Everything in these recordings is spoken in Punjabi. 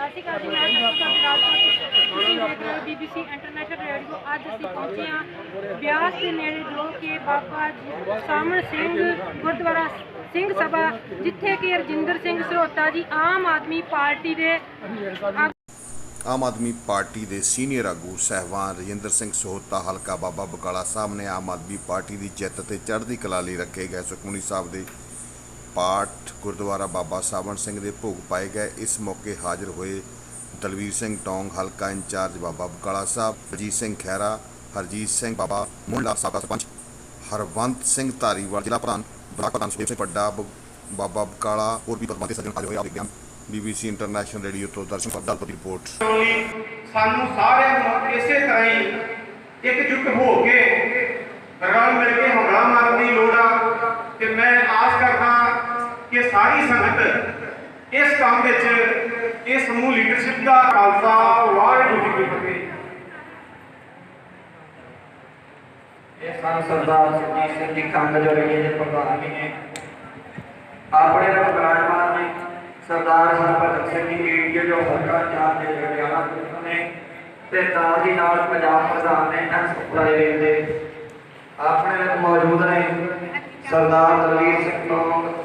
ਸਤਿ ਸ਼੍ਰੀ ਜੀ, ਮੈਂ ਸਤਿਕਾ ਬੀਬੀਸੀ ਇੰਟਰਨੈਸ਼ਨਲ ਰੇਡੀਓ ਅੱਜ ਅਸੀਂ ਪਹੁੰਚੇ ਹਾਂ ਬਿਆਸ ਦੇ ਨੇੜੇ ਜੋ ਕਿ ਬਾਬਾ ਸਾਮਣ ਸਿੰਘ ਗੁਰਦੁਆਰਾ ਸਿੰਘ ਸਭਾ, ਜਿੱਥੇ ਕਿ ਰਜਿੰਦਰ ਸਿੰਘ ਸਰੋਤਾ ਜੀ ਆਮ ਆਦਮੀ ਪਾਰਟੀ ਦੇ ਆਮ ਆਦਮੀ ਪਾਰਟੀ ਦੇ ਸੀਨੀਅਰ ਆਗੂ ਸਹਿਬਾਨ ਰਜਿੰਦਰ ਸਿੰਘ ਸੋਹਤਾ, ਹਲਕਾ ਬਾਬਾ ਬਕਾਲਾ ਸਾਹਿਬ ਨੇ ਆਮ ਆਦਮੀ ਪਾਰਟੀ ਦੀ ਜਿੱਤ ਤੇ ਚੜ੍ਹਦੀ ਕਲਾ ਲਈ ਰੱਖੇ ਗਏ ਸੁਖਮਨੀ ਸਾਹਿਬ ਦੇ ਪਾਠ ਗੁਰਦੁਆਰਾ ਬਾਬਾ ਸਾਵਣ ਸਿੰਘ ਦੇ ਭੋਗ ਪਾਏ ਗਏ। ਇਸ ਮੌਕੇ ਹਾਜ਼ਰ ਹੋਏ ਦਲਵੀਰ ਸਿੰਘ ਟੌਂਗ, ਹਲਕਾ ਇੰਚਾਰਜ ਬਾਬਾ ਬਕਾਲਾ ਸਾਹਿਬ ਅਜੀਤ ਸਿੰਘ ਖਹਿਰਾ, ਹਰਜੀਤ ਸਿੰਘ ਬਾਬਾ ਮੁੰਡਾ ਸਾਬਕਾ ਸਰਪੰਚ, ਹਰਵੰਤ ਸਿੰਘ ਧਾਰੀਵਾਲ, ਜ਼ਿਲ੍ਹਾ ਪ੍ਰਧਾਨ, ਬਲਾਕ ਸਿੰਘ ਪੱਡਾ ਬਾਬਾ ਬਕਾਲਾ, ਹੋਰ ਵੀ ਪਦਮਾਤੇ ਸੱਜਣ ਹਾਜ਼ਰ ਹੋਏ। ਆਪ ਵਿਗਿਆਨ ਬੀਬੀਸੀ ਇੰਟਰਨੈਸ਼ਨਲ ਰੇਡੀਓ ਤੋਂ ਦਰਸ਼ਨ ਪੱਦਾਲਪੁਰ ਦੀ ਰਿਪੋਰਟ। ਸਾਨੂੰ ਸਾਰਿਆਂ ਨੂੰ ਇਸੇ ਤਰ੍ਹਾਂ ਹੀ ਇਕਜੁੱਟ ਹੋ ਕੇ ਰਲ ਮਿਲ ਕੇ ਹਮਲਾ ਮਾਰਨ ਦੀ ਲੋੜ ਆ। ਤੇ ਮੈਂ ਆਸ ਕਰਦਾ ਕਿ ਸਾਰੀ ਸੰਗਤ ਇਸ ਕੰਮ ਵਿੱਚ ਇਹ ਸਮੂਹ ਲੀਡਰਸ਼ਿਪ ਦਾ ਖਾਲਸਾ, ਵਾਹਿਗੁਰੂ ਜੀ ਕੀ ਫਤਿਹ। ਇਹ ਸਨ ਸਰਦਾਰ ਸੁਰਜੀਤ ਸਿੰਘ ਜੀ ਕੰਗ ਜੋ ਦੇ ਪ੍ਰਧਾਨ ਵੀ ਨੇ। ਆਪਣੇ ਨਾਲ ਵਿਰਾਜਮਾਨ ਨੇ ਸਰਦਾਰ ਹਰਭਜਨ ਸਿੰਘ ਜੀ ਏਰੀਆ ਜੋ ਹਲਕਾ ਚਾਰ ਦੇ ਲੁਧਿਆਣਾ ਨੇ ਤੇ ਨਾਲ ਦੀ ਨਾਲ ਪੰਜਾਬ ਪ੍ਰਧਾਨ ਨੇ ਐਸ ਪ੍ਰਾਈਵੇਟ ਦੇ। ਆਪਣੇ ਮੌਜੂਦ ਨੇ ਸਰਦਾਰ ਦਲਵੀਰ ਸਿੰਘ ਟੋਂਗ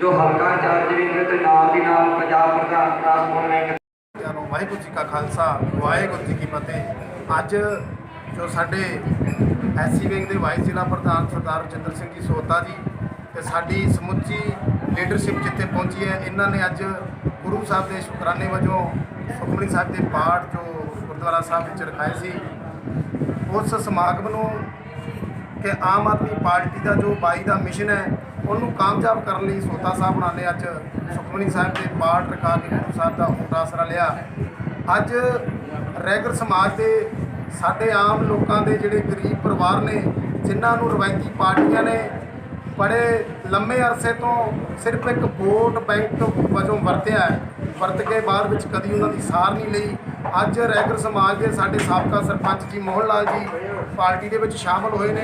ਜੋ ਹਲਕਾ ਚਾਰਜ ਵੀ ਤੇ ਨਾਲ ਦੀ ਨਾਲ ਪੰਜਾਬ ਪ੍ਰਧਾਨ ਟਰਾਂਸਪੋਰਟ ਨੇ ਨੂੰ ਵਾਹਿਗੁਰੂ ਜੀ ਕਾ ਖਾਲਸਾ, ਵਾਹਿਗੁਰੂ ਜੀ ਕੀ ਫਤਿਹ। ਅੱਜ ਜੋ ਸਾਡੇ ਐਸਸੀ ਵਿੰਗ ਦੇ ਵਾਈਸ ਜ਼ਿਲ੍ਹਾ ਪ੍ਰਧਾਨ ਸਰਦਾਰ ਰਜਿੰਦਰ ਸਿੰਘ ਜੀ ਸੋਤਾ ਜੀ ਤੇ ਸਾਡੀ ਸਮੁੱਚੀ ਲੀਡਰਸ਼ਿਪ ਜਿੱਥੇ ਪਹੁੰਚੀ ਹੈ, ਇਹਨਾਂ ਨੇ ਅੱਜ ਗੁਰੂ ਸਾਹਿਬ ਦੇ ਸ਼ੁਕਰਾਨੇ ਵਜੋਂ ਸੁਖਮਨੀ ਸਾਹਿਬ ਦੇ ਪਾਠ ਜੋ ਗੁਰਦੁਆਰਾ ਸਾਹਿਬ ਵਿੱਚ ਰਖਾਏ ਸੀ, ਉਸ ਸਮਾਗਮ ਨੂੰ ਕਿ ਆਮ ਆਦਮੀ ਪਾਰਟੀ ਦਾ ਜੋ ਬਾਈ ਦਾ ਮਿਸ਼ਨ ਹੈ ਉਹਨੂੰ ਕਾਮਯਾਬ ਕਰਨ ਲਈ ਸੋਤਾ ਸਾਹਿਬ ਉਹਨਾਂ ਨੇ ਅੱਜ ਸੁਖਮਨੀ ਸਾਹਿਬ ਦੇ ਪਾਠ ਰਖਾ ਕੇ ਗੁਰੂ ਸਾਹਿਬ ਦਾ ਊਂਟ ਆਸਰਾ ਲਿਆ। ਅੱਜ ਰੈਗਰ ਸਮਾਜ ਦੇ ਸਾਡੇ ਆਮ ਲੋਕਾਂ ਦੇ ਜਿਹੜੇ ਗਰੀਬ ਪਰਿਵਾਰ ਨੇ, ਜਿਨ੍ਹਾਂ ਨੂੰ ਰਵਾਇਤੀ ਪਾਰਟੀਆਂ ਨੇ, ਬੜੇ ਲੰਮੇ ਅਰਸੇ ਤੋਂ ਸਿਰਫ ਇੱਕ ਵੋਟ ਬੈਂਕ ਵਜੋਂ ਵਰਤਿਆ ਹੈ। ਵਰਤ ਕੇ ਬਾਅਦ ਵਿੱਚ ਕਦੀ ਉਹਨਾਂ ਦੀ ਸਾਰ ਨਹੀਂ ਲਈ। ਅੱਜ ਰੈਗਰ ਸਮਾਜ ਦੇ ਸਾਡੇ ਸਾਬਕਾ ਸਰਪੰਚ ਜੀ ਮੋਹਨ ਲਾਲ ਜੀ ਪਾਰਟੀ ਦੇ ਵਿੱਚ ਸ਼ਾਮਲ ਹੋਏ ਨੇ।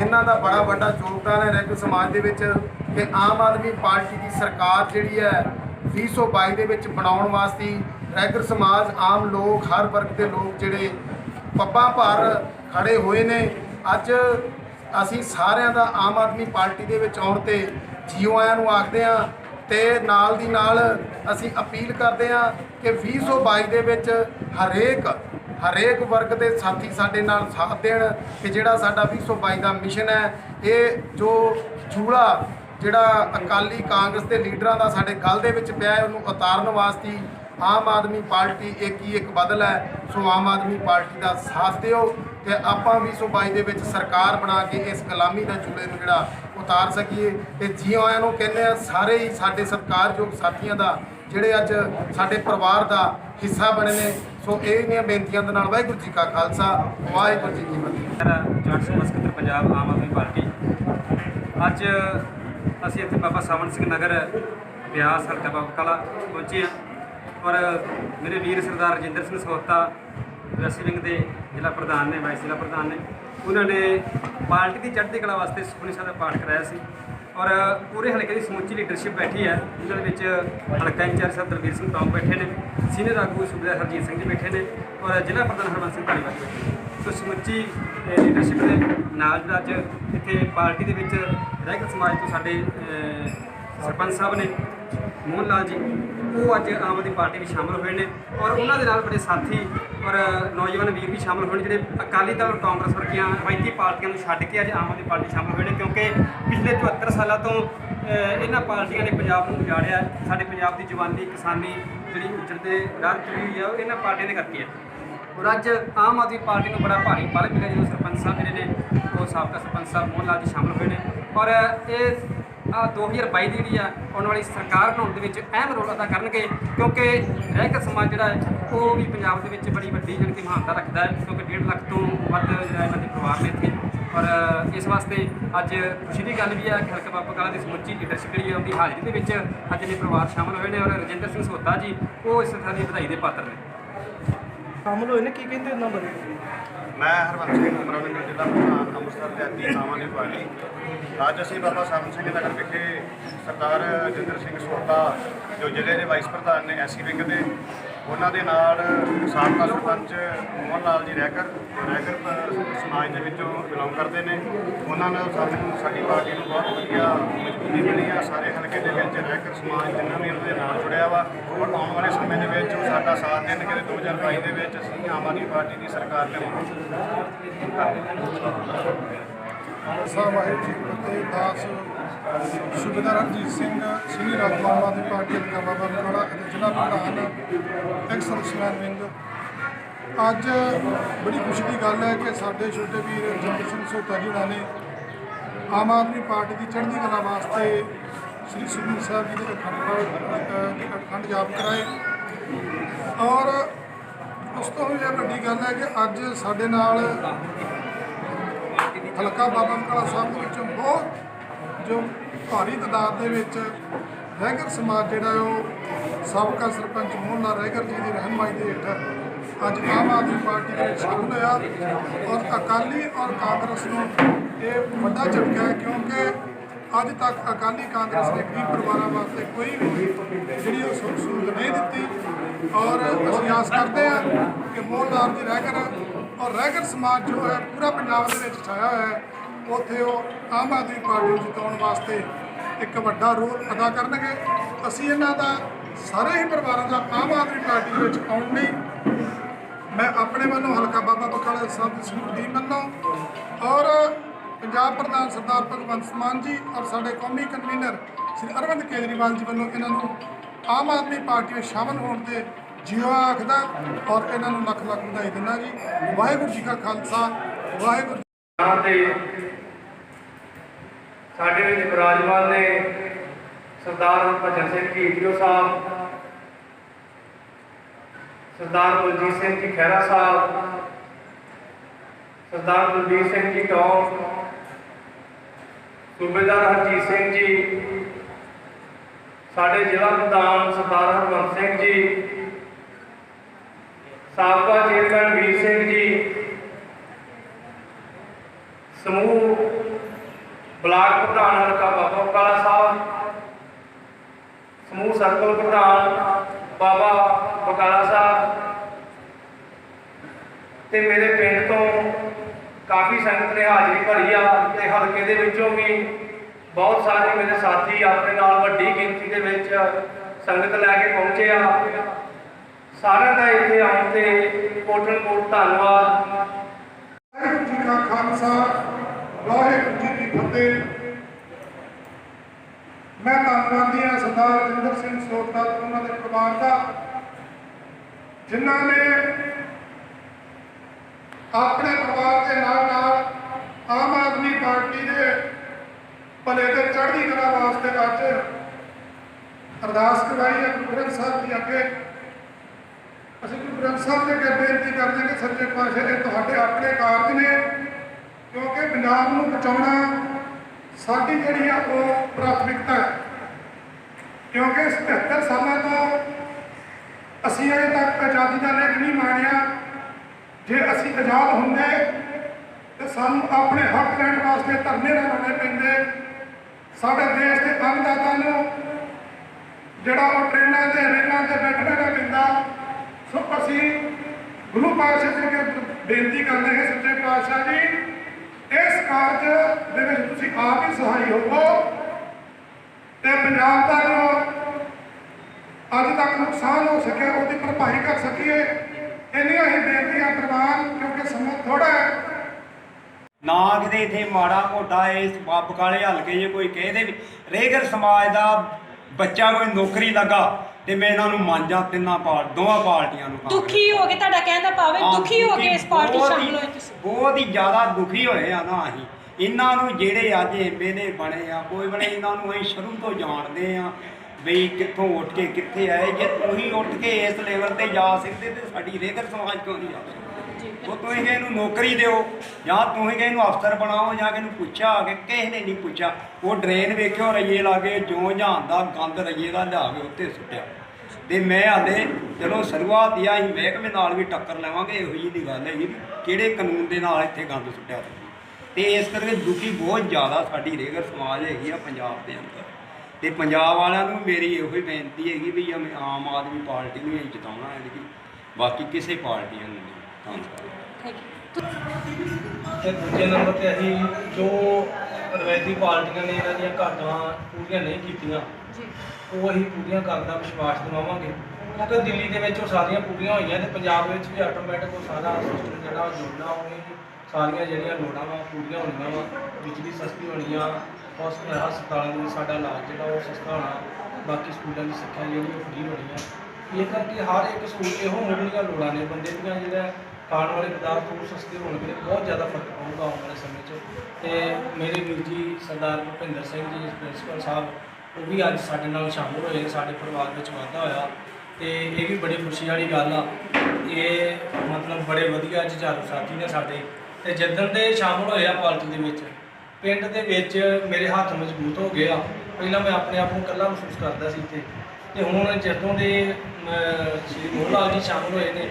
ਇਹਨਾਂ ਦਾ ਬੜਾ ਵੱਡਾ ਯੋਗਦਾਨ ਹੈ ਰੈਗਰ ਸਮਾਜ ਦੇ ਵਿੱਚ ਕਿ ਆਮ ਆਦਮੀ ਪਾਰਟੀ ਦੀ ਸਰਕਾਰ ਜਿਹੜੀ ਹੈ 2022 ਦੇ ਵਿੱਚ ਬਣਾਉਣ ਵਾਸਤੇ ਰੈਗਰ ਸਮਾਜ, ਆਮ ਲੋਕ, ਹਰ ਵਰਗ ਦੇ ਲੋਕ ਜਿਹੜੇ ਪੱਬਾਂ ਭਾਰ ਖੜੇ ਹੋਏ ਨੇ। ਅੱਜ ਅਸੀਂ ਸਾਰਿਆਂ ਦਾ ਆਮ ਆਦਮੀ ਪਾਰਟੀ ਦੇ ਵਿੱਚ ਆਉਣ ਤੇ ਜੀਓ ਆਇਆਂ ਨੂੰ ਆਖਦੇ ਆ ਤੇ ਨਾਲ ਦੀ ਨਾਲ ਅਸੀਂ ਅਪੀਲ ਕਰਦੇ ਆ ਕਿ 2022 ਦੇ ਵਿੱਚ ਹਰੇਕ ਹਰੇਕ ਵਰਗ ਦੇ ਸਾਥੀ ਸਾਡੇ ਨਾਲ ਸਾਥ ਦੇਣ ਕਿ ਜਿਹੜਾ ਸਾਡਾ 2022 ਦਾ ਮਿਸ਼ਨ ਹੈ, ਇਹ ਜੋ ਝੂਲਾ ਜਿਹੜਾ ਅਕਾਲੀ ਕਾਂਗਰਸ ਦੇ ਲੀਡਰਾਂ ਦਾ ਸਾਡੇ ਗਲ ਦੇ ਵਿੱਚ ਪਿਆ ਹੈ, ਉਹਨੂੰ ਉਤਾਰਨ ਵਾਸਤੇ ਆਮ ਆਦਮੀ ਪਾਰਟੀ ਇੱਕ ਹੀ ਇੱਕ ਬਦਲ ਹੈ। ਸੋ ਆਮ ਆਦਮੀ ਪਾਰਟੀ ਦਾ ਸਾਥ ਦਿਓ ਤੇ ਆਪਾਂ 2022 ਦੇ ਵਿੱਚ ਸਰਕਾਰ ਬਣਾ ਕੇ ਇਸ ਗੁਲਾਮੀ ਦਾ ਚੂੜੇ ਨੂੰ ਜਿਹੜਾ ਉਤਾਰ ਸਕੀਏ। ਤੇ ਜੀ ਆਇਆਂ ਨੂੰ ਕਹਿੰਦੇ ਆ, ਸਾਰੇ ਹੀ ਸਾਡੇ ਸਤਿਕਾਰਯੋਗ ਸਾਥੀਆਂ ਦਾ, ਜਿਹੜੇ ਅੱਜ ਸਾਡੇ ਪਰਿਵਾਰ ਦਾ ਹਿੱਸਾ ਬਣੇ ਨੇ। ਸੋ ਇਹ ਦੀਆਂ ਬੇਨਤੀਆਂ ਦੇ ਨਾਲ ਵਾਹਿਗੁਰੂ ਜੀ ਕਾ ਖਾਲਸਾ, ਵਾਹਿਗੁਰੂ ਜੀ ਕੀ ਫਤਿਹ। ਮੇਰਾ ਜੁਆਇੰਟ ਪੰਜਾਬ, ਆਮ ਆਦਮੀ ਪਾਰਟੀ। ਅੱਜ ਅਸੀਂ ਇੱਥੇ ਬਾਬਾ ਸਾਵਣ ਸਿੰਘ ਨਗਰ, ਬਿਆਸ ਹਲਕਾ ਬਾਬਾ ਕਲਾ ਪਹੁੰਚੇ ਹਾਂ। ਔਰ ਮੇਰੇ ਵੀਰ ਸਰਦਾਰ ਰਜਿੰਦਰ ਸਿੰਘ ਸੋਹਤਾ, ਵੈਸੀ ਦੇ ਜ਼ਿਲ੍ਹਾ ਪ੍ਰਧਾਨ ਨੇ, ਵਾਈਸ ਜ਼ਿਲ੍ਹਾ ਪ੍ਰਧਾਨ ਨੇ। ਉਹਨਾਂ ਨੇ ਪਾਰਟੀ ਦੀ ਚੜ੍ਹਦੀ ਕਲਾ ਵਾਸਤੇ ਸੁਖਨੀ ਸਾਹਿਬ ਦਾ ਪਾਠ ਕਰਾਇਆ ਸੀ। ਔਰ ਪੂਰੇ ਹਲਕੇ ਦੀ ਸਮੁੱਚੀ ਲੀਡਰਸ਼ਿਪ ਬੈਠੀ ਹੈ। ਜਿਹਨਾਂ ਦੇ ਵਿੱਚ ਹਲਕਾ ਇੰਚਾਰਜ ਸਾਹਿਬ ਦਲਵੀਰ ਸਿੰਘ ਟੌਂਗ ਬੈਠੇ ਨੇ, ਸੀਨੀਅਰ ਆਗੂ ਸੂਬੇਦਾਰ ਹਰਜੀਤ ਸਿੰਘ ਜੀ ਬੈਠੇ ਨੇ ਔਰ ਜ਼ਿਲ੍ਹਾ ਪ੍ਰਧਾਨ ਹਰਮਨ ਸਿੰਘ ਧਾਲੀਵਾਲ ਬੈਠੇ ਨੇ। ਸੋ ਸਮੁੱਚੀ ਲੀਡਰਸ਼ਿਪ ਦੇ ਨਾਲ ਜਿਹੜਾ ਅੱਜ ਇੱਥੇ ਪਾਰਟੀ ਦੇ ਵਿੱਚ ਰਹਿਤ ਸਮਾਜ ਤੋਂ ਸਾਡੇ ਸਰਪੰਚ ਸਾਹਿਬ ਨੇ ਮੋਹਨ ਲਾਲ ਜੀ, ਉਹ ਅੱਜ ਆਮ ਆਦਮੀ ਪਾਰਟੀ ਵਿੱਚ ਸ਼ਾਮਲ ਹੋਏ ਨੇ ਔਰ ਉਹਨਾਂ ਦੇ ਨਾਲ ਬੜੇ ਸਾਥੀ ਔਰ ਨੌਜਵਾਨ ਵੀਰ ਵੀ ਸ਼ਾਮਲ ਹੋਏ ਨੇ ਜਿਹੜੇ ਅਕਾਲੀ ਦਲ ਔਰ ਕਾਂਗਰਸ ਵਰਗੀਆਂ ਰਵਾਇਤੀ ਪਾਰਟੀਆਂ ਨੂੰ ਛੱਡ ਕੇ ਅੱਜ ਆਮ ਆਦਮੀ ਪਾਰਟੀ ਸ਼ਾਮਲ ਹੋਏ ਨੇ ਕਿਉਂਕਿ ਪਿਛਲੇ 74 ਸਾਲਾਂ ਤੋਂ ਇਹਨਾਂ ਪਾਰਟੀਆਂ ਨੇ ਪੰਜਾਬ ਨੂੰ ਉਜਾੜਿਆ। ਸਾਡੇ ਪੰਜਾਬ ਦੀ ਜਵਾਨੀ, ਕਿਸਾਨੀ ਜਿਹੜੀ ਉੱਜੜਦੇ ਰਾਹ ਚੁਣੀ ਹੋਈ ਹੈ ਉਹ ਇਹਨਾਂ ਪਾਰਟੀਆਂ ਦੇ ਕਰਕੇ ਹੈ। ਔਰ ਅੱਜ ਆਮ ਆਦਮੀ ਪਾਰਟੀ ਨੂੰ ਬੜਾ ਭਾਰੀ ਪਲ ਮਿਲਿਆ, ਜਦੋਂ ਸਰਪੰਚ ਸਾਹਿਬ ਜਿਹੜੇ ਨੇ, ਉਹ ਸਾਬਕਾ ਸਰਪੰਚ ਸਾਹਿਬ ਮੋਹਨ ਲਾਲ ਜੀ ਸ਼ਾਮਲ ਹੋਏ ਨੇ। ਔਰ ਇਹ ਆ 2022 ਦੀ ਜਿਹੜੀ ਆ, ਆਉਣ ਵਾਲੀ ਸਰਕਾਰ ਬਣਾਉਣ ਦੇ ਵਿੱਚ ਅਹਿਮ ਰੋਲ ਅਦਾ ਕਰਨਗੇ, ਕਿਉਂਕਿ ਰਹਿਤ ਸਮਾਜ ਜਿਹੜਾ ਹੈ, ਉਹ ਵੀ ਪੰਜਾਬ ਦੇ ਵਿੱਚ ਬੜੀ ਵੱਡੀ ਜਿਹੜੀ ਕਿ ਮਹਾਨਤਾ ਰੱਖਦਾ ਹੈ, ਕਿਉਂਕਿ 1.5 ਲੱਖ ਤੋਂ ਵੱਧ ਜਿਹੜਾ ਇਹਨਾਂ ਦੇ ਪਰਿਵਾਰ ਨੇ ਇੱਥੇ। ਔਰ ਇਸ ਵਾਸਤੇ ਅੱਜ ਖੁਸ਼ੀ ਦੀ ਗੱਲ ਵੀ ਹੈ ਕਿ ਹਲਕਾ ਬਾਬਾ ਕਲਾਂ ਦੀ ਸਮੁੱਚੀ ਲੀਡਰਸ਼ਿਪ ਜਿਹੜੀ ਹੈ ਉਹਦੀ ਹਾਜ਼ਰੀ ਦੇ ਵਿੱਚ ਅੱਜ ਇਹ ਪਰਿਵਾਰ ਸ਼ਾਮਲ ਹੋਏ ਨੇ। ਔਰ ਰਜਿੰਦਰ ਸਿੰਘ ਸੋਤਾ ਜੀ, ਉਹ ਇਸ ਤਰ੍ਹਾਂ ਦੀ ਵਧਾਈ ਦੇ ਪਾਤਰ ਨੇ। ਸ਼ਾਮਲ ਹੋਏ ਨੇ ਕੀ ਕਹਿੰਦੇ ਉਹਨਾਂ ਬਾਰੇ? ਮੈਂ ਹਰਵੰਤ ਸਿੰਘ ਪ੍ਰਵਿੰਦਰ ਜ਼ਿਲ੍ਹਾ ਪ੍ਰਧਾਨ, ਅੰਮ੍ਰਿਤਸਰ ਦੇ ਆਦੀ ਆਮ ਆਦਮੀ ਪਾਰਟੀ। ਅੱਜ ਅਸੀਂ ਬਾਬਾ ਸਾਹਿਬ ਸਿੰਘ ਨਗਰ ਵਿਖੇ ਸਰਦਾਰ ਜਿੰਦਰ ਸਿੰਘ ਸੋਤਾ ਜੋ ਜ਼ਿਲ੍ਹੇ ਦੇ ਵਾਈਸ ਪ੍ਰਧਾਨ ਨੇ, ਐਸੀ ਵਿੰਗ ਦੇ ਉਹਨਾਂ ਦੇ ਨਾਲ ਸਾਬਕਾ ਸਰਪੰਚ ਮੋਹਨ ਲਾਲ ਜੀ ਰਹਿਕਰ ਰਹਿਕਰ ਸਮਾਜ ਦੇ ਵਿੱਚੋਂ ਬਿਲੋਂਗ ਕਰਦੇ ਨੇ। ਉਹਨਾਂ ਨਾਲ ਸਾਨੂੰ ਸਾਡੀ ਪਾਰਟੀ ਨੂੰ ਬਹੁਤ ਵਧੀਆ ਮਜ਼ਬੂਤੀ ਮਿਲੀ ਆ। ਸਾਰੇ ਹਲਕੇ ਦੇ ਵਿੱਚ ਰਹਿਕਰ ਸਮਾਜ ਜਿੰਨਾ ਵੀ ਉਹਨਾਂ ਦੇ ਨਾਲ ਜੁੜਿਆ ਵਾ, ਔਰ ਆਉਣ ਵਾਲੇ ਸਮੇਂ ਦੇ ਵਿੱਚ ਉਹ ਸਾਡਾ ਸਾਥ ਦੇਣਗੇ ਤੇ 2022 ਦੇ ਵਿੱਚ ਅਸੀਂ ਆਮ ਆਦਮੀ ਪਾਰਟੀ ਦੀ ਸਰਕਾਰ ਲਿਆਵਾਂਗੇ ਸਾਹਿਬ ਵਾਹਿਗੁਰੂ ਜੀ ਕੀ ਫਤਿਹ। ਦਾਸ ਸੁਬੇਦਾਰ ਰਣਜੀਤ ਸਿੰਘ ਸੀਨੀਅਰ ਆਗੂਆਂ ਆਦਮੀ ਪਾਰਟੀ ਹਲਕਾ ਬਾਬਾ ਬਕਾਲਾ ਅਤੇ ਜ਼ਿਲ੍ਹਾ ਪ੍ਰਧਾਨ ਐਕਸਰਸਮੈਨ ਵਿੰਗ ਅੱਜ ਬੜੀ ਖੁਸ਼ੀ ਦੀ ਗੱਲ ਹੈ ਕਿ ਸਾਡੇ ਛੋਟੇ ਵੀਰ ਜਿੰਦਰ ਸਿੰਘ ਸੋਤਾ ਜੀ ਹੋਣਾ ਨੇ ਆਮ ਆਦਮੀ ਪਾਰਟੀ ਦੀ ਚੜ੍ਹਦੀ ਕਲਾ ਵਾਸਤੇ ਸ੍ਰੀ ਸੁਖਮਨੀ ਸਾਹਿਬ ਜੀ ਦੇ ਅਖੰਡ ਪਾਠ, ਅਖੰਡ ਜਾਪ ਕਰਾਏ। ਔਰ ਉਸ ਤੋਂ ਵੀ ਇਹ ਵੱਡੀ ਗੱਲ ਹੈ ਕਿ ਅੱਜ ਸਾਡੇ ਨਾਲ ਹਲਕਾ ਬਾਬਾ ਬਕਾਲਾ ਸਾਹਿਬ ਦੇ ਵਿੱਚੋਂ ਬਹੁਤ ਜੋ ਭਾਰੀ ਤਾਦਾਦ ਦੇ ਵਿੱਚ ਰਹਿਗਰ ਸਮਾਜ ਜਿਹੜਾ ਉਹ ਸਾਬਕਾ ਸਰਪੰਚ ਮੋਹਨ ਲਾਲ ਰਹਿਗਰ ਜੀ ਦੀ ਰਹਿਨਮਾਈ ਦੇ ਹੇਠ ਅੱਜ ਆਮ ਆਦਮੀ ਪਾਰਟੀ ਦੇ ਵਿੱਚ ਸ਼ਾਮਲ ਹੋਇਆ ਔਰ ਅਕਾਲੀ ਔਰ ਕਾਂਗਰਸ ਨੂੰ ਇਹ ਵੱਡਾ ਝਟਕਾ ਹੈ ਕਿਉਂਕਿ ਅੱਜ ਤੱਕ ਅਕਾਲੀ ਕਾਂਗਰਸ ਨੇ ਗਰੀਬ ਪਰਿਵਾਰਾਂ ਵਾਸਤੇ ਕੋਈ ਵੀ ਜਿਹੜੀ ਉਹ ਸੁੱਖ ਸਹੂਲਤ ਨਹੀਂ ਦਿੱਤੀ ਔਰ ਅਸੀਂ ਆਸ ਕਰਦੇ ਹਾਂ ਕਿ ਮੋਹਨ ਲਾਲ ਜੀ ਰਹਿਗਰ ਔਰ ਰਹਿਗਰ ਸਮਾਜ ਜੋ ਹੈ ਪੂਰਾ ਪੰਜਾਬ ਦੇ ਵਿੱਚ ਛਾਇਆ ਹੋਇਆ ਹੈ। ਉੱਥੇ ਉਹ ਆਮ ਆਦਮੀ ਪਾਰਟੀ ਨੂੰ ਜਿਤਾਉਣ ਵਾਸਤੇ ਇੱਕ ਵੱਡਾ ਰੋਲ ਅਦਾ ਕਰਨਗੇ। ਅਸੀਂ ਇਹਨਾਂ ਦਾ ਸਾਰੇ ਹੀ ਪਰਿਵਾਰਾਂ ਦਾ ਆਮ ਆਦਮੀ ਪਾਰਟੀ ਦੇ ਵਿੱਚ ਆਉਣ ਲਈ ਮੈਂ ਆਪਣੇ ਵੱਲੋਂ ਹਲਕਾ ਬਾਬਾ ਬਕਾਲਾ ਸਾਹਿਬ ਦੀ ਸਮੂਹ ਟੀਮ ਵੱਲੋਂ ਔਰ ਪੰਜਾਬ ਪ੍ਰਧਾਨ ਸਰਦਾਰ ਭਗਵੰਤ ਮਾਨ ਜੀ ਔਰ ਸਾਡੇ ਕੌਮੀ ਕਨਵੀਨਰ ਸ੍ਰੀ ਅਰਵਿੰਦ ਕੇਜਰੀਵਾਲ ਜੀ ਵੱਲੋਂ ਇਹਨਾਂ ਨੂੰ ਆਮ ਆਦਮੀ ਪਾਰਟੀ ਵਿੱਚ ਸ਼ਾਮਲ ਹੋਣ ਤੇ ਜਿਉ ਆਖਦਾ ਔਰ ਇਹਨਾਂ ਨੂੰ ਲੱਖ ਲੱਖ ਵਧਾਈ ਦਿੰਦਾ ਜੀ। ਵਾਹਿਗੁਰੂ ਜੀ ਕਾ ਖਾਲਸਾ, ਵਾਹਿਗੁਰੂ ਤੇ ਸਾਡੇ ਵਿੱਚ ਵਿਰਾਜਮਾਨ ਨੇ ਸਰਦਾਰ ਭਜਨ ਸਿੰਘ ਜੀ ਢੀਡੀਓ ਸਾਹਿਬ, ਸਰਦਾਰ ਬਲਜੀਤ ਸਿੰਘ ਜੀ ਖਹਿਰਾ ਸਾਹਿਬ, ਸਰਦਾਰ ਬਲਬੀਰ ਸਿੰਘ ਜੀ ਟੌਪ ਸੂਬੇਦਾਰ ਹਰਜੀਤ ਸਿੰਘ ਜੀ, ਸਾਡੇ ਜ਼ਿਲ੍ਹਾ ਪ੍ਰਧਾਨ ਸਰਦਾਰ ਹਰਵੰਤ ਸਿੰਘ ਜੀ, ਸਾਬਕਾ ਚੇਅਰਮੈਨ ਵੀਰ ਸਿੰਘ ਜੀ ਸਮੂਹ ਬਲਾਕ ਪ੍ਰਧਾਨ ਹਲਕਾ ਬਾਬਾ ਕਾਲਾ ਸਾਹਿਬ, ਸਮੂਹ ਸਰਕਲ ਪ੍ਰਧਾਨ ਬਾਬਾ ਬਕਾਲਾ ਸਾਹਿਬ ਤੇ ਮੇਰੇ ਪਿੰਡ ਤੋਂ ਕਾਫੀ ਸੰਗਤ ਨੇ ਹਾਜ਼ਰੀ ਭਰੀ ਆ ਤੇ ਹਲਕੇ ਦੇ ਵਿੱਚੋਂ ਵੀ ਬਹੁਤ ਸਾਰੇ ਮੇਰੇ ਸਾਥੀ ਆਪਣੇ ਨਾਲ ਵੱਡੀ ਗਿਣਤੀ ਦੇ ਵਿੱਚ ਸੰਗਤ ਲੈ ਕੇ ਪਹੁੰਚੇ ਆ। ਸਾਰਿਆਂ ਦਾ ਇੱਥੇ ਆਉਣ ਤੇ ਕੋਟਨ ਕੋਟ ਧੰਨਵਾਦ। ਵਾਹਿਗੁਰੂ ਜੀ ਕਾ ਖਾਲਸਾ ਵਾਹਿਗੁਰੂ ਜੀ ਕੀ ਫਤਿਹ। ਮੈਂ ਧੰਨਵਾਦੀ ਹਾਂ ਸਰਦਾਰ ਰਜਿੰਦਰ ਸਿੰਘ ਸੋਤਾ ਉਹਨਾਂ ਦੇ ਪਰਿਵਾਰ ਦਾ, ਜਿਨ੍ਹਾਂ ਨੇ ਆਪਣੇ ਪਰਿਵਾਰ ਦੇ ਨਾਲ ਨਾਲ ਆਮ ਆਦਮੀ ਪਾਰਟੀ ਦੇ ਭਲੇ ਤੇ ਚੜ੍ਹਦੀ ਕਲਾ ਵਾਸਤੇ ਅੱਜ ਅਰਦਾਸ ਕਰਵਾਈ ਹੈ ਗੁਰੂ ਗ੍ਰੰਥ ਸਾਹਿਬ ਜੀ ਅੱਗੇ। ਅਸੀਂ ਗੁਰੂ ਗ੍ਰੰਥ ਸਾਹਿਬ ਦੇ ਅੱਗੇ ਬੇਨਤੀ ਕਰਦੇ ਹਾਂ ਕਿ ਸੱਚੇ ਪਾਤਸ਼ਾਹ ਇਹ ਤੁਹਾਡੇ ਆਪਣੇ ਕਾਰਜ ਨੇ ਕਿਉਂਕਿ ਪੰਜਾਬ ਨੂੰ ਬਚਾਉਣਾ ਸਾਡੀ ਜਿਹੜੀ ਆ ਉਹ ਪ੍ਰਾਥਮਿਕਤਾ ਹੈ। ਕਿਉਂਕਿ ਇਸ 75 ਸਾਲਾਂ ਤੋਂ ਅਸੀਂ ਅਜੇ ਤੱਕ ਆਜ਼ਾਦੀ ਦਾ ਲੇਖ ਨਹੀਂ ਮਾਣਿਆ। ਜੇ ਅਸੀਂ ਆਜ਼ਾਦ ਹੁੰਦੇ, ਤੇ ਸਾਨੂੰ ਆਪਣੇ ਹੱਕ ਲੈਣ ਵਾਸਤੇ ਧਰਨੇ ਲਾਉਣੇ ਪੈਂਦੇ। ਸਾਡੇ ਦੇਸ਼ ਦੇ ਅੰਨਦਾਤਾ ਨੂੰ ਜਿਹੜਾ ਉਹ ਟ੍ਰੇਨਾਂ ਤੇ ਰੇਲਾਂ ਤੇ ਬੈਠਣਾ ਨਾ ਪੈਂਦਾ। ਸੋ ਅਸੀਂ ਗੁਰੂ ਪਾਤਸ਼ਾਹ ਜੀ ਅੱਗੇ ਬੇਨਤੀ ਕਰਦੇ ਹਾਂ, ਸੱਚੇ ਪਾਤਸ਼ਾਹ ਜੀ ਇਸ ਕਾਰਜ ਦੇ ਵਿੱਚ ਤੁਸੀਂ ਆਪ ਹੀ ਸਹਾਈ ਹੋਵੋ ਤੇ ਪੰਜਾਬ ਦਾ ਜੋ ਅੱਜ ਤੱਕ ਨੁਕਸਾਨ ਹੋ ਸਕਿਆ, ਉਹਦੀ ਭਰਪਾਈ ਕਰ ਸਕੀਏ। ਇੰਨੀਆਂ ਹੀ ਬੇਨਤੀਆਂ ਪ੍ਰਵਾਨ, ਕਿਉਂਕਿ ਸਮਾਂ ਥੋੜਾ ਹੈ। ਨਾ ਕਿਤੇ ਇੱਥੇ ਮਾੜਾ ਮੋਟਾ ਇਸ ਬ- ਕਾਲੇ ਹਲਕੇ ਜੇ ਕੋਈ ਕਹੇ ਦੇ ਵੀ, ਰੇਗਰ ਸਮਾਜ ਦਾ ਬੱਚਾ ਕੋਈ ਨੌਕਰੀ ਲੱਗਾ ਤੇ ਮੈਂ ਇਹਨਾਂ ਨੂੰ ਮੰਨ ਜਾ ਤਿੰਨਾਂ ਪਾਰ ਦੋਵਾਂ ਪਾਰਟੀਆਂ ਨੂੰ। ਦੁਖੀ ਹੋ ਕੇ ਤੁਹਾਡਾ ਕਹਿਣ ਦਾ ਭਾਵ ਹੈ ਦੁਖੀ ਹੋ ਕੇ ਇਸ ਪਾਰਟੀ ਬਹੁਤ ਹੀ- ਸ਼ਾਮਲ ਹੋਏ ਤੁਸੀਂ। ਬਹੁਤ ਹੀ ਜ਼ਿਆਦਾ ਦੁਖੀ ਹੋਏ ਆ ਨਾ ਅਸੀਂ। ਇਹਨਾਂ ਨੂੰ ਜਿਹੜੇ ਅੱਜ ਐਮਐਲਏ ਬਣੇ ਆ ਕੋਈ ਬਣੇ ਇਹਨਾਂ ਨੂੰ ਅਸੀਂ ਸ਼ੁਰੂ ਤੋਂ ਜਾਣਦੇ ਆ ਬਈ ਕਿੱਥੋਂ ਉੱਠ ਕੇ ਕਿੱਥੇ ਆਏ। ਜੇ ਤੁਸੀਂ ਉੱਠ ਕੇ ਇਸ ਲੈਵਲ ਤੇ ਜਾ ਸਕਦੇ ਤੇ ਸਾਡੀ ਰੇਗਰ ਸਮਾਜ ਕਿਉਂ ਨਹੀਂ ਜਾ ਸਕਦਾ? ਉਹ ਤੁਸੀਂ ਕਿ ਇਹਨੂੰ ਨੌਕਰੀ ਦਿਓ ਜਾਂ ਤੁਸੀਂ ਕਿ ਇਹਨੂੰ ਅਫਸਰ ਬਣਾਓ ਜਾਂ ਕਿ ਇਹਨੂੰ ਪੁੱਛਿਆ ਕਿ ਕਿਸੇ ਨੇ ਨਹੀਂ ਪੁੱਛਿਆ ਉਹ ਡਰੇਨ ਵੇਖਿਓ ਰਈਏ ਲਾਗੇ ਜੋ ਜਹਾਨ ਦਾ ਗੰਦ ਰਈਏ ਦਾ ਲਿਆ ਕੇ ਉੱਤੇ ਸੁੱਟਿਆ। ਤੇ ਮੈਂ ਹਾਲੇ ਚਲੋ ਸ਼ੁਰੂਆਤ ਹੀ ਆ ਅਸੀਂ ਮਹਿਕਮੇ ਨਾਲ ਵੀ ਟੱਕਰ ਲਵਾਂਗੇ ਇਹੋ ਜਿਹੀ ਦੀ ਗੱਲ ਹੈਗੀ ਵੀ ਕਿਹੜੇ ਕਾਨੂੰਨ ਦੇ ਨਾਲ ਇੱਥੇ ਗੰਦ ਸੁੱਟਿਆ ਤੁਸੀਂ ਤੇ ਇਸ ਕਰਕੇ ਦੁਖੀ ਬਹੁਤ ਜ਼ਿਆਦਾ ਸਾਡੀ ਰੇਗਰ ਸਮਾਜ ਹੈਗੀ ਆ ਪੰਜਾਬ ਦੇ ਅੰਦਰ। ਤੇ ਪੰਜਾਬ ਵਾਲਿਆਂ ਨੂੰ ਮੇਰੀ ਇਹੋ ਹੀ ਬੇਨਤੀ ਹੈਗੀ ਵੀ ਆਮ ਆਦਮੀ ਪਾਰਟੀ ਨੂੰ ਹੀ ਜਿਤਾਉਣਾ ਹੈ ਕਿ ਬਾਕੀ ਕਿਸੇ ਪਾਰਟੀਆਂ ਨੂੰ ਨਹੀਂ। ਧੰਨਵਾਦ। ਤੇ ਦੂਜੇ ਨੰਬਰ ਤੇ ਅਸੀਂ ਜੋ ਰਵਾਇਤੀ ਪਾਰਟੀਆਂ ਨੇ ਇਹਨਾਂ ਦੀਆਂ ਘਾਟਾਂ ਪੂਰੀਆਂ ਨਹੀਂ ਕੀਤੀਆਂ ਉਹ ਅਸੀਂ ਪੂਰੀਆਂ ਕਰਨ ਦਾ ਵਿਸ਼ਵਾਸ ਦਿਵਾਵਾਂਗੇ। ਕਿਉਂਕਿ ਦਿੱਲੀ ਦੇ ਵਿੱਚ ਉਹ ਸਾਰੀਆਂ ਪੂਰੀਆਂ ਹੋਈਆਂ ਤੇ ਪੰਜਾਬ ਵਿੱਚ ਵੀ ਆਟੋਮੈਟਿਕ ਉਹ ਸਾਰਾ ਸਿਸਟਮ ਜਿਹੜਾ ਉਹ ਜੁੜਨਾ, ਉਹਨੇ ਸਾਰੀਆਂ ਜਿਹੜੀਆਂ ਲੋੜਾਂ ਵਾ ਪੂਰੀਆਂ ਹੋਣੀਆਂ ਵਾ। ਬਿਜਲੀ ਸਸਤੀ ਹੋਣੀ ਆ ਹਸਪਤਾਲ ਹਸਪਤਾਲਾਂ ਦੇ ਵਿੱਚ ਸਾਡਾ ਇਲਾਜ ਜਿਹੜਾ ਉਹ ਸਸਤਾ ਹੋਣਾ, ਬਾਕੀ ਸਕੂਲਾਂ ਦੀ ਸਿੱਖਿਆ ਜਿਹੜੀ ਉਹ ਫ੍ਰੀ ਹੋਣੀ ਆ ਇਹ ਕਰਕੇ ਹਰ ਇੱਕ ਸਕੂਲ ਇਹੋ ਮੁੱਢਲੀਆਂ ਲੋੜਾਂ ਨੇ। ਬੰਦੇ ਦੀਆਂ ਜਿਹੜਾ ਖਾਣ ਵਾਲੇ ਪਦਾਰਥ ਉਹ ਸਸਤੇ ਹੋਣਗੇ ਬਹੁਤ ਜ਼ਿਆਦਾ ਫ਼ਰਕ ਪਊਗਾ ਆਉਣ ਵਾਲੇ ਸਮੇਂ 'ਚ। ਤੇ ਮੇਰੇ ਵੀਰ ਜੀ ਸਰਦਾਰ ਭੁਪਿੰਦਰ ਸਿੰਘ ਜੀ ਪ੍ਰਿੰਸੀਪਲ ਸਾਹਿਬ ਉਹ ਵੀ ਅੱਜ ਸਾਡੇ ਨਾਲ ਸ਼ਾਮਲ ਹੋਏ ਸਾਡੇ ਪਰਿਵਾਰ ਵਿੱਚ ਵਾਧਾ ਹੋਇਆ ਤੇ ਇਹ ਵੀ ਬੜੀ ਖੁਸ਼ੀ ਵਾਲੀ ਗੱਲ ਆ। ਇਹ ਮਤਲਬ ਬੜੇ ਵਧੀਆ ਜੁਝਾਰੂ ਸਾਥੀ ਨੇ ਸਾਡੇ ਤੇ ਜਿੱਦਣ ਦੇ ਸ਼ਾਮਲ ਹੋਏ ਆ ਪਾਰਟੀ ਦੇ ਵਿੱਚ ਪਿੰਡ ਦੇ ਵਿੱਚ ਮੇਰੇ ਹੱਥ ਮਜ਼ਬੂਤ ਹੋ ਗਏ ਆ। ਪਹਿਲਾਂ ਮੈਂ ਆਪਣੇ ਆਪ ਨੂੰ ਇਕੱਲਾ ਮਹਿਸੂਸ ਕਰਦਾ ਸੀ ਇੱਥੇ ਤੇ ਹੁਣ ਜਦੋਂ ਦੇ ਅਮ, ਸ਼੍ਰੀ ਮੋਹਨ ਲਾਲ ਜੀ ਸ਼ਾਮਲ ਹੋਏ ਨੇ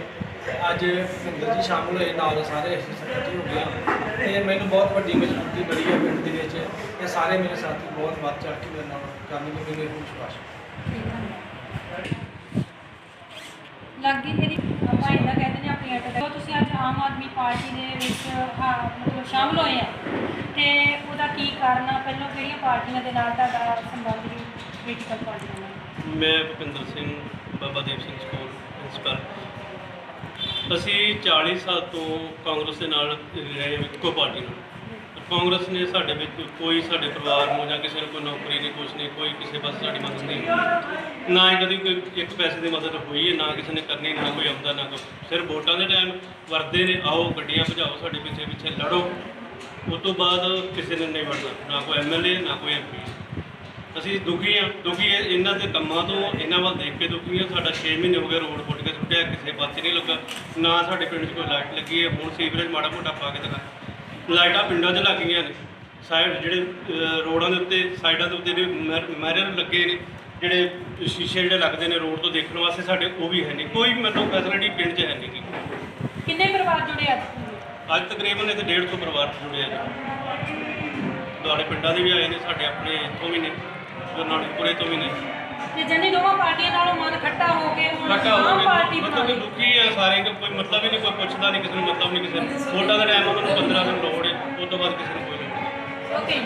ਤੇ ਅੱਜ ਭਿੰਦਰ ਜੀ ਸ਼ਾਮਲ ਹੋਏ ਨਾਲ ਸਾਰੇ ਇਕੱਠੇ ਹੋ ਗਏ ਤੇ ਮੈਨੂੰ ਬਹੁਤ ਵੱਡੀ ਮਜ਼ਬੂਤੀ ਮਿਲੀ ਹੈ ਪਿੰਡ ਦੇ ਵਿੱਚ ਇਹ ਸਾਰੇ ਮੇਰੇ ਸਾਥੀ ਬਹੁਤ ਵੱਧ ਚੜ੍ਹ ਕੇ ਮੇਰੇ ਨਾਲ ਕਰਨਗੇ ਮੈਨੂੰ ਇਹ ਵਿਸ਼ਵਾਸ ਹੈ ਲੱਗੀ ਇਹਦੀ ਆਪਾਂ ਇਹਦਾ ਕਹਿੰਦੇ ਨੇ ਆਪਣੀ ਅਟਕ ਜੋ ਤੁਸੀਂ ਅੱਜ ਆਮ ਆਦਮੀ ਪਾਰਟੀ ਦੇ ਵਿੱਚ ਮਤਲਬ ਸ਼ਾਮਲ ਹੋਏ ਆ ਤੇ ਉਹਦਾ ਕੀ ਕਾਰਨ ਆ? ਪਹਿਲਾਂ ਕਿਹੜੀਆਂ ਪਾਰਟੀਆਂ ਦੇ ਨਾਲ ਤੁਹਾਡਾ ਸੰਬੰਧ ਸੀ ਪੋਲੀਟੀਕਲ ਪਾਰਟੀਆਂ ਨਾਲ ਮੈਂ ਭੁਪਿੰਦਰ ਸਿੰਘ ਬਾਬਾ ਦੀਪ ਸਿੰਘ ਸਕੂਲ ਪ੍ਰਿੰਸੀਪਲ ਅਸੀਂ 40 ਸਾਲ ਤੋਂ ਕਾਂਗਰਸ ਦੇ ਨਾਲ ਰਹੇ ਹਾਂ, ਇੱਕੋ ਪਾਰਟੀ ਨਾਲ। ਕਾਂਗਰਸ ਨੇ ਸਾਡੇ ਵਿੱਚ ਕੋਈ ਸਾਡੇ ਪਰਿਵਾਰ ਨੂੰ ਜਾਂ ਕਿਸੇ ਨੂੰ ਕੋਈ ਨੌਕਰੀ ਨਹੀਂ ਕੁਛ ਨਹੀਂ ਕੋਈ ਕਿਸੇ ਪਾਸੇ ਸਾਡੀ ਮਦਦ ਨਹੀਂ ਹੋਈ। ਨਾ ਹੀ ਕਦੀ ਕੋਈ ਇੱਕ ਪੈਸੇ ਦੀ ਮਦਦ ਹੋਈ ਹੈ ਨਾ ਕਿਸੇ ਨੇ ਕਰਨੀ ਨਾ ਕੋਈ ਆਉਂਦਾ ਨਾ ਕੋਈ। ਸਿਰਫ ਵੋਟਾਂ ਦੇ ਟਾਈਮ ਵਰਦੇ ਨੇ ਆਓ ਗੱਡੀਆਂ ਭਜਾਓ ਸਾਡੇ ਪਿੱਛੇ ਪਿੱਛੇ ਲੜੋ। ਉਸ ਤੋਂ ਬਾਅਦ ਕਿਸੇ ਨੇ ਨਹੀਂ ਵੜਨਾ ਨਾ ਕੋਈ ਐਮਐਲਏ ਨਾ ਕੋਈ ਐਮਪੀ ਅਸੀਂ ਦੁਖੀ ਹਾਂ ਦੁਖੀ ਇਹ- ਇਹਨਾਂ ਦੇ ਕੰਮਾਂ ਤੋਂ ਇਹਨਾਂ ਵੱਲ ਦੇਖ ਕੇ ਦੁਖੀ ਹਾਂ। ਸਾਡਾ 6 ਮਹੀਨੇ ਹੋ ਗਏ ਰੋਡ ਫੁੱਟ ਕੇ ਸੁੱਟਿਆ ਕਿਸੇ ਪਾਸੇ ਨਹੀਂ ਲੱਗਾ। ਨਾ ਸਾਡੇ ਪਿੰਡ 'ਚ ਕੋਈ ਲਾਈਟ ਲੱਗੀ ਹੈ। ਹੁਣ ਸੀਵਰੇਜ ਮਾੜਾ ਮੋਟਾ ਪਾ ਕੇ ਦਿਖਾ। ਲਾਈਟਾਂ ਪਿੰਡਾਂ 'ਚ ਲੱਗ ਗਈਆਂ ਨੇ। ਸਾਈਡ ਜਿਹੜੇ ਰੋਡਾਂ ਦੇ ਉੱਤੇ ਸਾਈਡਾਂ ਦੇ ਉੱਤੇ ਜਿਹੜੇ ਮੈਰਰ ਲੱਗੇ ਨੇ। ਜਿਹੜੇ ਸ਼ੀਸ਼ੇ ਜਿਹੜੇ ਲੱਗਦੇ ਨੇ ਰੋਡ ਤੋਂ ਦੇਖਣ ਵਾਸਤੇ ਸਾਡੇ ਉਹ ਵੀ ਹੈ ਨਹੀਂ। ਕੋਈ ਮਤਲਬ ਫੈਸਿਲਿਟੀ ਪਿੰਡ 'ਚ ਹੈ ਨਹੀਂ। ਕਿੰਨੇ ਪਰਿਵਾਰ ਜੁੜੇ ਅੱਜ ਅੱਜ ਤਕਰੀਬਨ ਇੱਥੇ 150 ਪਰਿਵਾਰ ਜੁੜੇ ਆ ਜੀ। ਦੁਆਲੇ ਪਿੰਡਾਂ ਦੇ ਵੀ ਆਏ ਨੇ ਸਾਡੇ ਆਪਣੇ ਇੱਥੋਂ ਵੀ ਨੇ। ਗੁਰਨਾਨਕਪੁਰੇ ਤੋਂ ਵੀ ਨੇ ਤੇ ਜੰਨੀ ਦੋਵਾਂ ਪਾਰਟੀਆਂ ਨਾਲੋਂ ਮਨ ਖੱਟਾ ਹੋ ਕੇ ਹੁਣ ਹੋ ਆਮ ਪਾਰਟੀ ਬਣਾ ਮਤਲਬ ਕਿ ਲਈ। ਦੁਖੀ ਆ ਸਾਰੇ ਕਿ ਕੋਈ ਮਤਲਬ ਹੀ ਨਹੀਂ ਕੋਈ ਪੁੱਛਦਾ ਨਹੀਂ ਕਿਸੇ ਨੂੰ ਮਤਲਬ ਨਹੀਂ ਕਿਸੇ ਨੂੰ। ਵੋਟਾਂ ਦਾ ਟਾਈਮ ਉਹਨਾਂ ਨੂੰ 15 ਦਿਨ ਲੋੜ ਹੈ ਉਸ ਤੋਂ ਬਾਅਦ ਕਿਸੇ ਨੂੰ ਕੋਈ ਲੋੜ ਨਹੀਂ। ਓਕੇ